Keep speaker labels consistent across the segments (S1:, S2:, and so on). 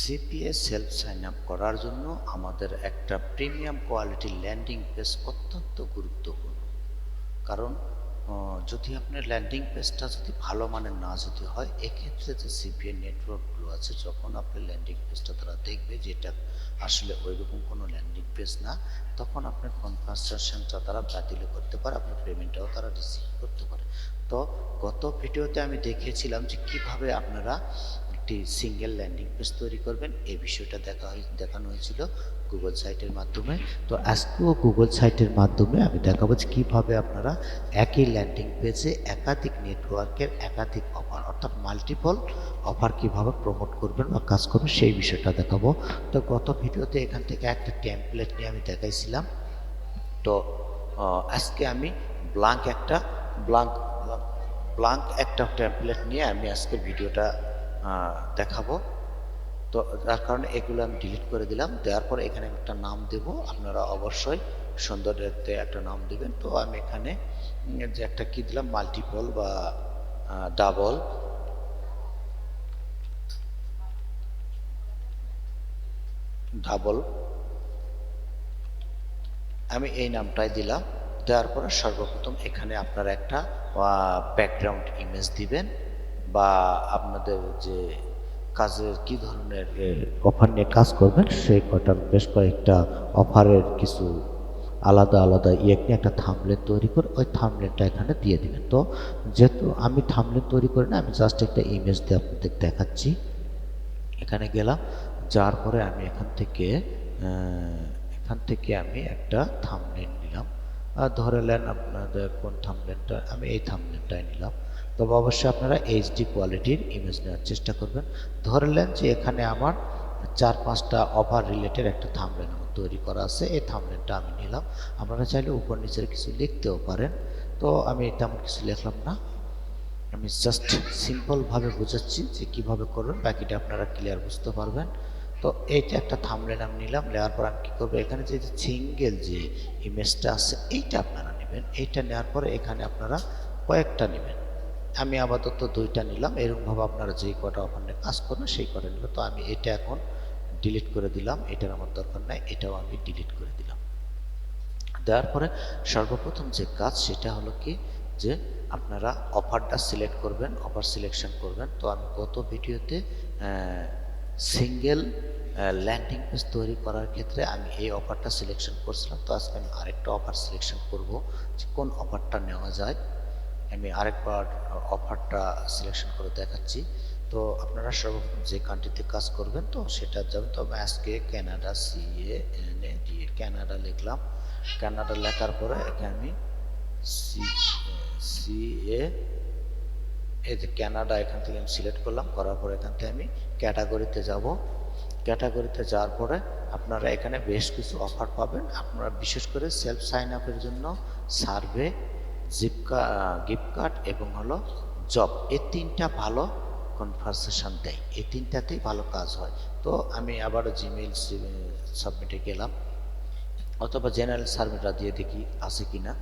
S1: CPA self sign up করার জন্য আমাদের একটা প্রিমিয়াম কোয়ালিটির ল্যান্ডিং পেজ অত্যন্ত গুরুত্বপূর্ণ। কারণ যদি আপনার ল্যান্ডিং পেজটা যদি ভালো মানের না যদি হয়, এক্ষেত্রে যে সিপিএ নেটওয়ার্কগুলো আছে, যখন আপনি ল্যান্ডিং পেজটা তারা দেখবে যে এটা আসলে ওইরকম কোনো ল্যান্ডিং পেজ না, তখন আপনার কনভারসেশনটা তারা বাতিল করতে পারে, আপনার পেমেন্টটাও তারা রিসিভ করতে পারে। তো গত ভিডিওতে আমি দেখিয়েছিলাম যে কীভাবে আপনারা একটি সিঙ্গেল ল্যান্ডিং পেজ তৈরি করবেন। এই বিষয়টা দেখা হয় দেখানো হয়েছিল গুগল সাইটের মাধ্যমে। তো আজকেও গুগল সাইটের মাধ্যমে আমি দেখাবো যে কীভাবে আপনারা একই ল্যান্ডিং পেজে একাধিক নেটওয়ার্কের একাধিক অফার অর্থাৎ মাল্টিপল অফার কীভাবে প্রমোট করবেন বা কাজ করবেন সেই বিষয়টা দেখাবো। তো গত ভিডিওতে এখান থেকে একটা টেমপ্লেট নিয়ে আমি দেখাইছিলাম। তো আজকে আমি ব্লাঙ্ক একটা ব্লাঙ্ক ব্লাঙ্ক একটা টেমপ্লেট নিয়ে আমি আজকে ভিডিওটা দেখাবো। তো যার কারণে এগুলো আমি ডিলিট করে দিলাম। দেওয়ার পর এখানে একটা নাম দেব। আপনারা অবশ্যই সুন্দর দেখতে একটা নাম দেবেন। তো আমি এখানে যে একটা কি দিলাম? মাল্টিপল বা ডাবল ডাবল আমি এই নামটাই দিলাম। দেওয়ার পরে সর্বপ্রথম এখানে আপনারা একটা ব্যাকগ্রাউন্ড ইমেজ দিবেন। বা আপনাদের যে কাজের কি ধরনের অফার নিয়ে কাজ করবেন সেই কটার বেশ কয়েকটা অফারের কিছু আলাদা আলাদা ইয়ে নিয়ে একটা থামলেন তৈরি করে ওই থামলেনটা এখানে দিয়ে দিবেন। তো যেহেতু আমি থামলেন তৈরি করি না, আমি জাস্ট একটা ইমেজ দিয়ে আপনাদের দেখাচ্ছি। এখানে গেলাম, যাওয়ার পরে আমি এখান থেকে এখান থেকে আমি একটা থামলেন নিলাম। আর ধরে নেন আপনাদের কোন থামলেনটা আমি এই থামলেনটাই নিলাম। তবে অবশ্যই আপনারা এইচডি কোয়ালিটির ইমেজ নেওয়ার চেষ্টা করবেন। ধরে নেন যে এখানে আমার চার পাঁচটা ওভার রিলেটেড একটা থামলেন আমার তৈরি করা আছে। এই থামলেনটা আমি নিলাম। আপনারা চাইলে উপর নিচের কিছু লিখতেও পারেন। তো আমি তেমন কিছু লিখলাম না। আমি জাস্ট সিম্পলভাবে বোঝাচ্ছি যে কীভাবে করবেন। বাকিটা আপনারা ক্লিয়ার বুঝতে পারবেন। তো এইটা একটা থামলেন আমি নিলাম। নেওয়ার পর আমি কী করব? এখানে যে সিঙ্গেল যে ইমেজটা আছে, এইটা আপনারা নেবেন। এইটা নেওয়ার পরে এখানে আপনারা কয়েকটা নেবেন। আমি আপাতত দুইটা নিলাম। এরকমভাবে আপনারা যেই কটা ওখানে কাজ করবেন, সেই কটা নিল তো আমি এটা এখন ডিলিট করে দিলাম, এটার আমার দরকার নাই, এটাও আমি ডিলিট করে দিলাম। দেওয়ার পরে সর্বপ্রথম যে কাজ, সেটা হলো কি? যে আপনারা অফারটা সিলেক্ট করবেন, অফার সিলেকশন করবেন। তো আমি গত ভিডিওতে সিঙ্গেল ল্যান্ডিং পেজ তৈরি করার ক্ষেত্রে আমি এই অফারটা সিলেকশন করছিলাম। তো আজকে আমি আরেকটা অফার সিলেকশন করব, যে কোন অফারটা নেওয়া যায়। আমি আরেকবার অফারটা সিলেকশন করে দেখাচ্ছি। তো আপনারা সর্বপ্রথম যে কান্ট্রিতে কাজ করবেন, তো সেটা যাবে, তো আমি আজকে Canada CA A D Canada লিখলাম। কানাডা লেখার পরে এখানে আমি সি সি এ এই যে কানাডা এখান থেকে আমি সিলেক্ট করলাম। করার পরে এখান থেকে আমি ক্যাটাগরিতে যাব। ক্যাটাগরিতে যাওয়ার পরে আপনারা এখানে বেশ কিছু অফার পাবেন। আপনারা বিশেষ করে সেলফ সাইন আপের জন্য সার্ভে জিপকা গিফট কার্ড এবং হলো জব। এই তিনটা ভালো কনভারসেশন দেয়। এই তিনটাতেই ভালো কাজ হয়। তো আমি আবার জিমেইল সাবমিটে গেলাম। অথবা জেনারেল সার্ভেটা দিয়ে দেখি আছে কি না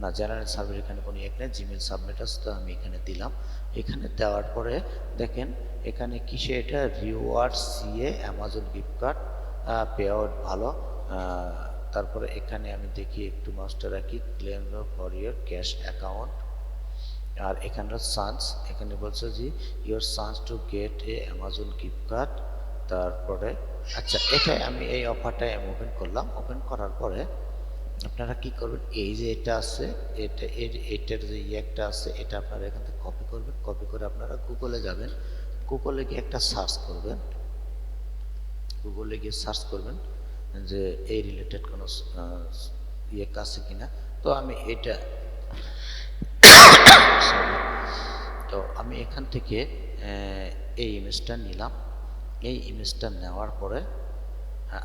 S1: না জেনারেল সার্ভে এখানে কোনো এক নেই। জিমেল সাবমিট আছে, তো আমি এখানে দিলাম। এখানে দেওয়ার পরে দেখেন, এখানে কিসে এটা? Reward CA Amazon gift card pay out ভালো তারপরে এখানে আমি দেখি একটু মাস্টার রাখি claim for year cash account আর এখানকার সান্স এখানে বলছে যে your chance to get a Amazon gift card তারপরে আচ্ছা এটাই আমি এই অফারটাই আমি ওপেন করলাম। ওপেন করার পরে আপনারা কি করবেন? এই যে এটা আছে, এটা, এর, এটার যে ইয়ে একটা আছে, এটা আপনারা এখান থেকে কপি করবেন। কপি করে আপনারা গুগলে যাবেন। গুগলে গিয়ে একটা সার্চ করবেন। গুগলে গিয়ে সার্চ করবেন। যে এই রিলেটেড কোনো ইয়ে আছে কিনা, তো আমি এটা তো আমি এখান থেকে এই ইমেজটা নিলাম। এই ইমেজটা নেওয়ার পরে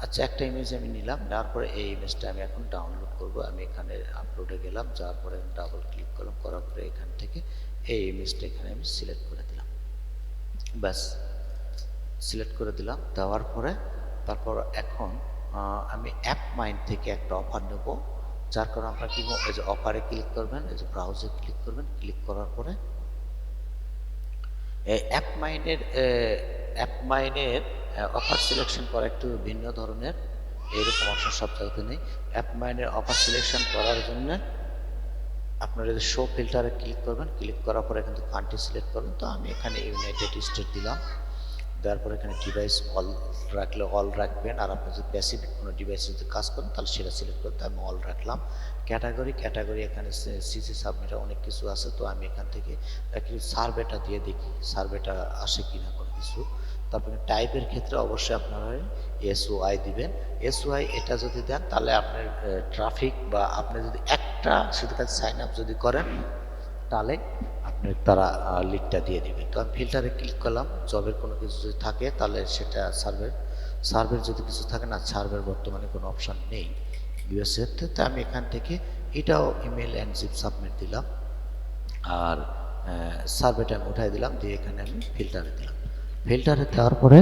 S1: আচ্ছা একটা ইমেজ আমি নিলাম, নেওয়ার পরে এই ইমেজটা আমি এখন ডাউনলোড করব। আমি এখানে আপলোডে গেলাম, যাওয়ার পরে আমি ডাবল ক্লিক করলাম, করার পরে এখান থেকে এই ইমেজটা এখানে আমি সিলেক্ট করে দিলাম। ব্যাস সিলেক্ট করে দিলাম, দেওয়ার পরে, তারপর এখন আমি অ্যাপ মাইন্ড থেকে একটা অফার নেব, যার কারণে আপনার কি? এই যে অফারে ক্লিক করবেন, এই যে ব্রাউজে ক্লিক করবেন ক্লিক করার পরে অ্যাপ মাইন্ডের অ্যাপ মাইনের অফার সিলেকশন করা একটু ভিন্ন ধরনের, এরকম অপশন সব জায়গাতে নেই অ্যাপ মাইনের অফার সিলেকশন করার জন্য আপনারা যদি শো ফিল্টারে ক্লিক করবেন ক্লিক করার পরে কিন্তু কান্ট্রি সিলেক্ট করবেন তো আমি এখানে ইউনাইটেড স্টেট দিলাম দেওয়ার এখানে ডিভাইস অল রাখলে অল রাখবেন, আর আপনি যদি প্যাসিফিক কোনো ডিভাইসে যদি কাজ করেন, তাহলে সেটা সিলেক্ট করতে আমি অল রাখলাম। ক্যাটাগরি ক্যাটাগরি এখানে সিসি সাবমিটার অনেক কিছু আছে, তো আমি এখান থেকে সার্ভেটা দিয়ে দেখি সার্ভেটা আসে কি না কোনো কিছু। তারপরে টাইপের ক্ষেত্রে অবশ্যই আপনারা এসওআই দিবেন। এসওআই এটা যদি দেন, তাহলে আপনার ট্রাফিক বা আপনি যদি একটা শুধু সাইন আপ যদি করেন, তাহলে তারা লিডটা দিয়ে দিবেন তো আমি ফিল্টারে ক্লিক করলাম জবের কোনো কিছু যদি থাকে, তাহলে সেটা সার্ভের সার্ভের যদি কিছু থাকে না সার্ভের বর্তমানে কোনো অপশন নেই। ইউএসএতে তো আমি এখান থেকে এটাও ইমেল অ্যান্ড জিপ সাবমিট দিলাম। আর সার্ভেটা আমি উঠাই দিলাম, দিয়ে এখানে আমি ফিল্টারে দিলাম। ফিল্টারে দেওয়ার পরে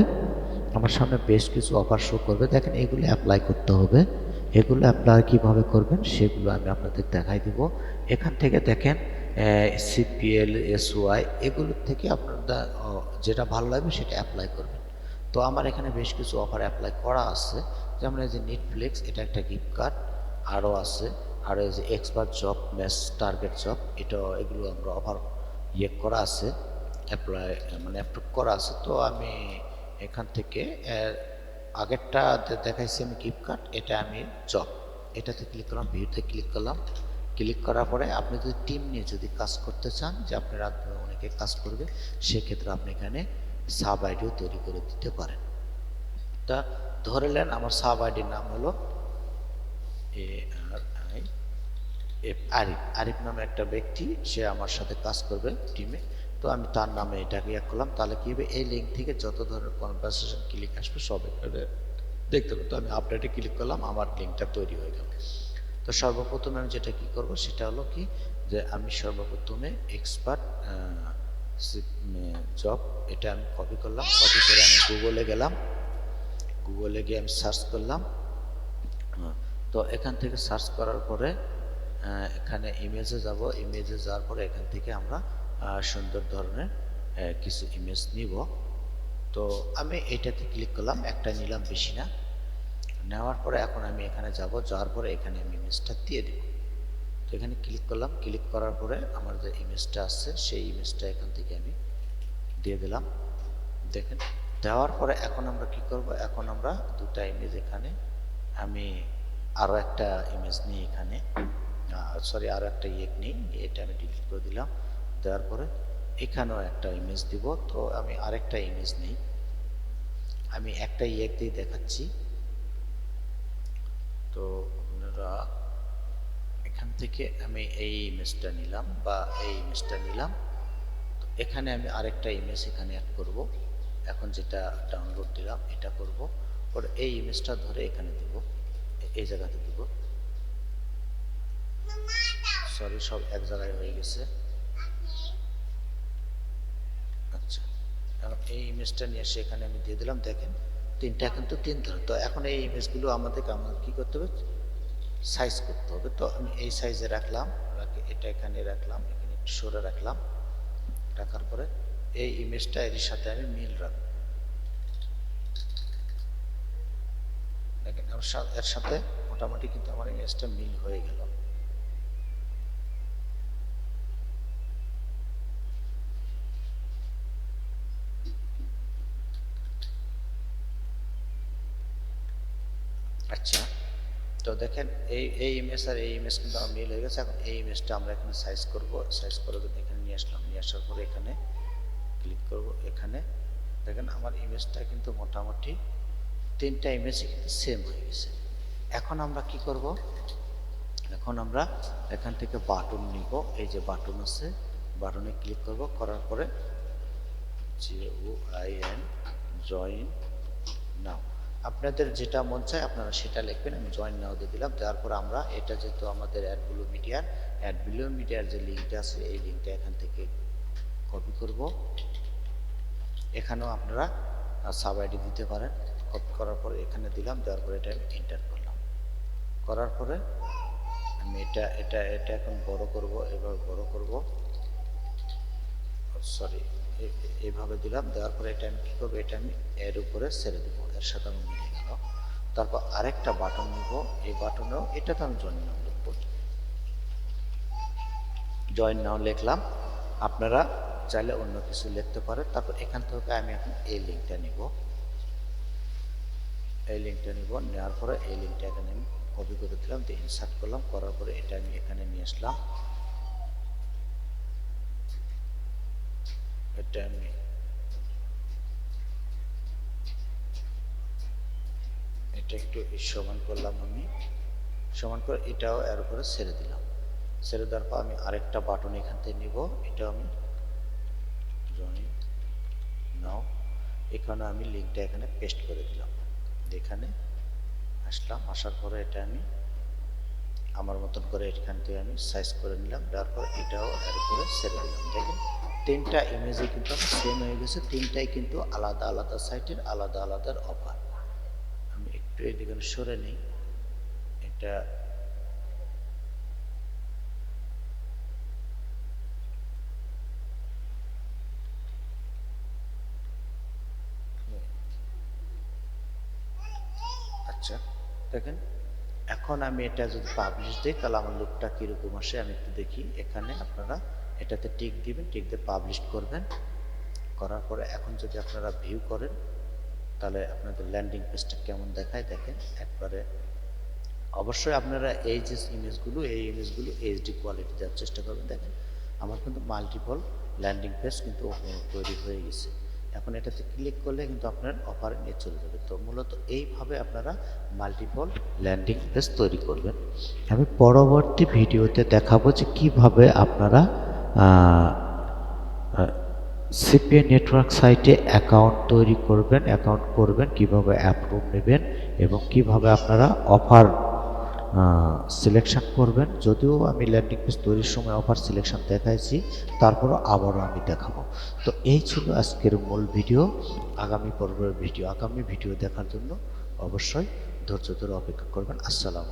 S1: আমার সামনে বেশ কিছু অফার শো করবে। দেখেন, এগুলো অ্যাপ্লাই করতে হবে। এগুলো অ্যাপ্লাই কীভাবে করবেন, সেগুলো আমি আপনাদের দেখাই দিব। এখান থেকে দেখেন সিপিএল এসওয়াই এগুলোর থেকে আপনারা যেটা ভালো লাগবে সেটা অ্যাপ্লাই করবেন। তো আমার এখানে বেশ কিছু অফার অ্যাপ্লাই করা আছে। যেমন এই যে নেটফ্লিক্স এটা একটা গিফট কার্ড আরও আছে। আর এই যে expert job match target job এটা এগুলো আমরা অফার ইয়ে করা আছে অ্যাপ্লাই মানে অ্যাপ্রুভ করা আছে। তো আমি এখান থেকে আগেরটা দেখাইছি আমি গিফট কার্ড এটা আমি জব এটাতে ক্লিক করলাম ভিউতে ক্লিক করলাম। ক্লিক করার পরে আপনি যদি টিম নিয়ে যদি কাজ করতে চান, যে আপনার আন্ডারে অনেকে কাজ করবে, সেক্ষেত্রে আপনি এখানে সাব আইডিও তৈরি করে দিতে পারেন। তা ধরে নেন আমার সাব আইডির নাম হলো A R I F Arif. Arif নামে একটা ব্যক্তি, সে আমার সাথে কাজ করবে টিমে। তো আমি তার নামে এটাকে ইয়ে করলাম, তাহলে কী হবে? এই লিঙ্ক থেকে যত ধরনের কনভারসেশন ক্লিক আসবে, সব দেখতে পাবো তো আমি আপডেটে ক্লিক করলাম, আমার লিঙ্কটা তৈরি হয়ে গেল। তো সর্বপ্রথমে আমি যেটা কি করব, সেটা হলো কি যে আমি সর্বপ্রথমে এক্সপার্ট জব এটা আমি কপি করলাম। কপি করে আমি গুগলে গেলাম। গুগলে গিয়ে আমি সার্চ করলাম। তো এখান থেকে সার্চ করার পরে এখানে ইমেজে যাব। ইমেজে যাওয়ার পরে এখান থেকে আমরা সুন্দর ধরনের কিছু ইমেজ নিব। তো আমি এটাতে ক্লিক করলাম। একটা নিলাম বেশি না। নেওয়ার পরে এখন আমি এখানে যাব, যাওয়ার পরে এখানে আমি ইমেজটা দিয়ে দেব। তো এখানে ক্লিক করলাম ক্লিক করার পরে আমার যে ইমেজটা আসছে সেই ইমেজটা এখান থেকে আমি দিয়ে দিলাম। দেখেন, দেওয়ার পরে এখন আমরা কি করব? এখন আমরা দুটা ইমেজ এখানে, আমি আরও একটা ইমেজ নিই এখানে। সরি আরও একটা ইয়ে নিই, এটা আমি ডিলিট করে দিলাম। দেওয়ার পরে এখানেও একটা ইমেজ দিব, তো আমি আরেকটা ইমেজ নিই। আমি একটা ইয়ে দিয়ে দেখাচ্ছি। তো আপনারা এখান থেকে আমি এই ইমেজটা নিলাম বা এই ইমেজটা নিলাম। তো এখানে আমি আরেকটা ইমেজ এখানে অ্যাড করব। এখন যেটা ডাউনলোড দিলাম, এটা করব। পরে এই ইমেজটা ধরে এখানে দিব। এই জায়গাতে দিব। সরি সব এক জায়গায় হয়ে গেছে। আচ্ছা। এই ইমেজটা নিয়ে এসে এখানে আমি দিয়ে দিলাম, দেখেন। তিনটা কিন্তু তিন ধরনের। তো এখন এই ইমেজগুলো আমাদেরকে আমাদের কী করতে হবে? সাইজ করতে হবে। তো আমি এই সাইজে রাখলাম, রাখি, এটা এখানে রাখলাম, এখানে একটু সরে রাখলাম। রাখার পরে এই ইমেজটা এর সাথে আমি মিল রাখব। এর সাথে মোটামুটি কিন্তু আমার ইমেজটা মিল হয়ে গেল। আচ্ছা তো দেখেন এই এই ইমেজ আর এই ইমেজ কিন্তু আমার মিল হয়ে গেছে। এখন এই ইমেজটা আমরা এখানে সাইজ করব। সাইজ করে এখানে নিয়ে আসলাম, নিয়ে আসার পরে এখানে ক্লিক করব। এখানে দেখেন আমার ইমেজটা কিন্তু মোটামুটি তিনটা ইমেজই কিন্তু সেম হয়ে গেছে। এখন আমরা কি করব? এখন আমরা এখান থেকে বাটন নিব। এই যে বাটন আছে বাটনে ক্লিক করব। করার পরে J O I N join now আপনাদের যেটা মন চায় আপনারা সেটা লিখবেন, আমি জয়েন নাও দিয়ে দিলাম। তারপর আমরা এটা যেহেতু আমাদের অ্যাডগুলো মিডিয়ার অ্যাডগুলো মিডিয়ার যে লিঙ্কটা আছে, এই লিঙ্কটা এখান থেকে কপি করব। এখানেও আপনারা সাব আইডি দিতে পারেন। কপি করার পরে এখানে দিলাম, দেওয়ার পরে এটা আমি এন্টার করলাম। করার পরে আমি এটা এটা এটা এখন বড় করব এবার বড় করব। সরি এ- এইভাবে দিলাম, দেওয়ার পরে এটা আমি কী করব, এটা আমি এর উপরে ছেড়ে দেবো। এর সাথে আমি মিলে গেল তারপর আরেকটা বাটন নিব। এই বাটনেও এটা তো আমি জয়েন নাম লিখব। জয়েন নাও লিখলাম। আপনারা চাইলে অন্য কিছু লিখতে পারেন। তারপর এখান থেকে আমি এখন এই লিঙ্কটা নিব। এই লিঙ্কটা নিব। নেওয়ার পরে এই লিঙ্কটা এখানে আমি কপি করে দিলাম, দিয়ে ইনসার্ট করলাম। করার পরে এটা আমি এখানে নিয়ে আসলাম। এটা আমি এটা একটু সমান করলাম আমি। সমান করে এটাও এর উপরে ছেড়ে দিলাম। ছেড়ে দেওয়ার পর আমি আরেকটা বাটন এখান থেকে নিব। এটা আমি জয়েন নাও এখানে আমি লিঙ্কটা এখানে পেস্ট করে দিলাম। এখানে আসলাম। আসার পরে এটা আমি আমার মতন করে এখান থেকে আমি সাইজ করে নিলাম। তারপর এটাও এর উপরে ছেড়ে দিলাম। দেখেন, তিনটা ইমেজই কিন্তু সেম হয়ে গেছে। তিনটাই কিন্তু আলাদা আলাদা সাইটের আলাদা আলাদা অফার একটু এদিকে সরে নিই। এটা আচ্ছা দেখেন, এখন আমি এটা যদি পাবলিশ দিই, তাহলে আমার লুকটা কীরকম আসে, আমি একটু দেখি। এখানে আপনারা এটাতে টিক দিবেন টিক দিয়ে পাবলিশ করবেন। করার পরে এখন যদি আপনারা ভিউ করেন তাহলে আপনাদের ল্যান্ডিং পেজটা কেমন দেখায় দেখেন। একবারে অবশ্যই আপনারা এই যে ইমেজগুলো এই ইমেজগুলো এইচডি কোয়ালিটি দেওয়ার চেষ্টা করবেন। দেখেন, আমার কিন্তু মাল্টিপল ল্যান্ডিং পেজ কিন্তু তৈরি হয়ে গেছে। এখন এটাতে ক্লিক করলে কিন্তু আপনার অফার নিয়ে চলে যাবে। তো মূলত এইভাবে আপনারা মাল্টিপল ল্যান্ডিং পেজ তৈরি করবেন। আমি পরবর্তী ভিডিওতে দেখাবো যে কীভাবে আপনারা সিপিএ নেটওয়ার্ক সাইটে অ্যাকাউন্ট তৈরি করবেন, অ্যাকাউন্ট করবেন, কীভাবে অ্যাপ্রুভ নেবেন এবং কীভাবে আপনারা অফার সিলেকশন করবেন। যদিও আমি ল্যান্ডিং পেজ তৈরির সময় অফার সিলেকশন দেখাইছি, তারপরও আবারও আমি দেখাবো। তো এই ছিল আজকের মূল ভিডিও, আগামী পর্বের ভিডিও। আগামী ভিডিও দেখার জন্য অবশ্যই ধৈর্য ধরে অপেক্ষা করবেন। আসসালামু